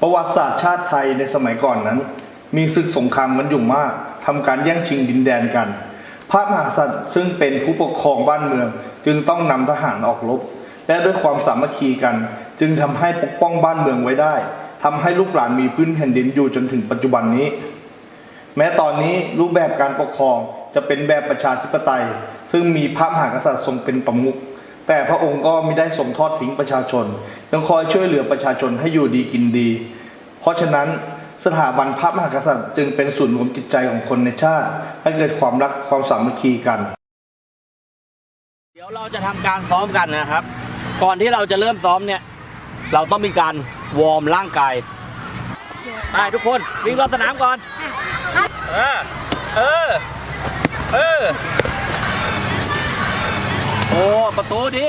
ประวัติศาสตร์ชาติไทยในสมัยก่อนนั้น มีศึกสงครามกันอยู่มากทำการแย่งชิงดินแดนกัน พระมหากษัตริย์ซึ่งเป็นผู้ปกครองบ้านเมือง จึงต้องนำทหารออกรบและด้วยความสามัคคีกัน จึงทำให้ปกป้องบ้านเมืองไว้ได้ทำให้ลูกหลานมีพื้นแผ่นดินอยู่จนถึงปัจจุบันนี้ แม้ตอนนี้รูปแบบการปกครองจะเป็นแบบประชาธิปไตย ซึ่งมีพระมหากษัตริย์ทรงเป็นประมุขแต่พระองค์ก็ไม่ได้ทรงทอดทิ้งประชาชนยังคอยช่วยเหลือประชาชนให้อยู่ดีกินดี เพราะฉะนั้นสถาบันพระมหากษัตริย์จึงเป็นศูนย์รวมจิตใจของคนในชาติ ให้เกิดความรักความสามัคคีกัน เดี๋ยวเราจะทำการซ้อมกันนะครับ ก่อนที่เราจะเริ่มซ้อมเนี่ย เราต้องมีการวอร์มร่างกายไปทุกคนวิ่งรอบสนามก่อน เออ เออ เออ โอ้ ประตูดี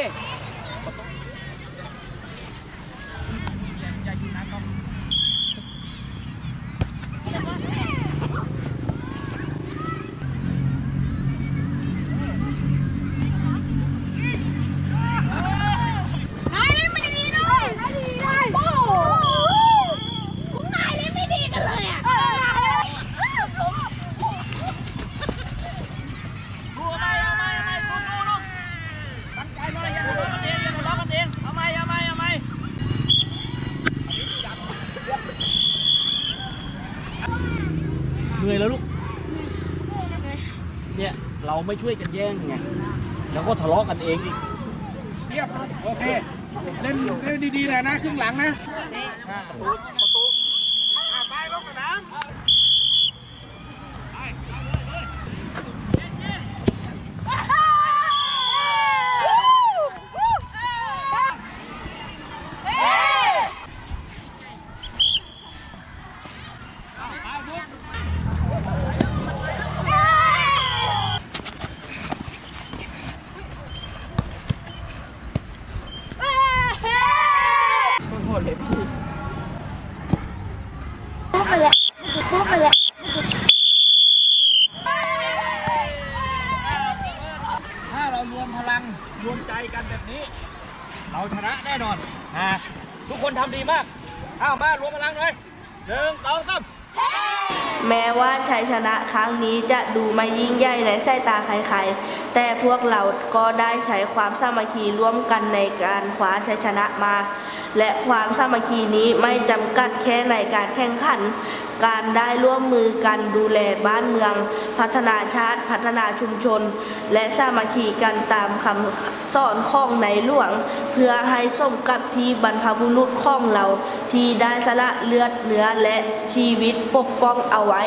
นายเล่นไม่ดีเลยนายดีได้โอ้โหพวกนายเล่นไม่ดีกันเลยอะเออเออเออผม ดูเอาไหมเอาไหมเอาไหมดูดูดูตั้งใจหน่อยอย่าทะเลาะกันเองอย่าทะเลาะกันเองเอาไหมเอาไหมเอาไหม เหนื่อยแล้วลูก เนี่ยเราไม่ช่วยกันแย่งไง แล้วก็ทะเลาะกันเองอีกเทียบโอเค เล่นเล่นดีๆหน่อยนะครึ่งหลังนะไปลงสนาม ปุ๊บไปเลยปุ๊บไปเลย ถ้าเรารวมพลังรวมใจกันแบบนี้ เราชนะแน่น อนนะทุกคนทำดีมาก อ้าวมารวมพลังหน่อยหนึ่งสองสาม แม้ว่าชัยชนะครั้งนี้จะดูไม่ยิ่งใหญ่ในสายตาใครๆ แต่พวกเราก็ได้ใช้ความสามัคคีร่วมกันในการคว้าชัยชนะมา และความสามัคคีนี้ไม่จำกัดแค่ในการแข่งขัน การได้ร่วมมือกันดูแลบ้านเมือง พัฒนาชาติ พัฒนาชุมชน และสามัคคีกันตามคำสอนของในหลวง เพื่อให้สมกับที่บรรพบุรุษของเราที่ได้สละเลือดเนื้อและชีวิตปกป้องเอาไว้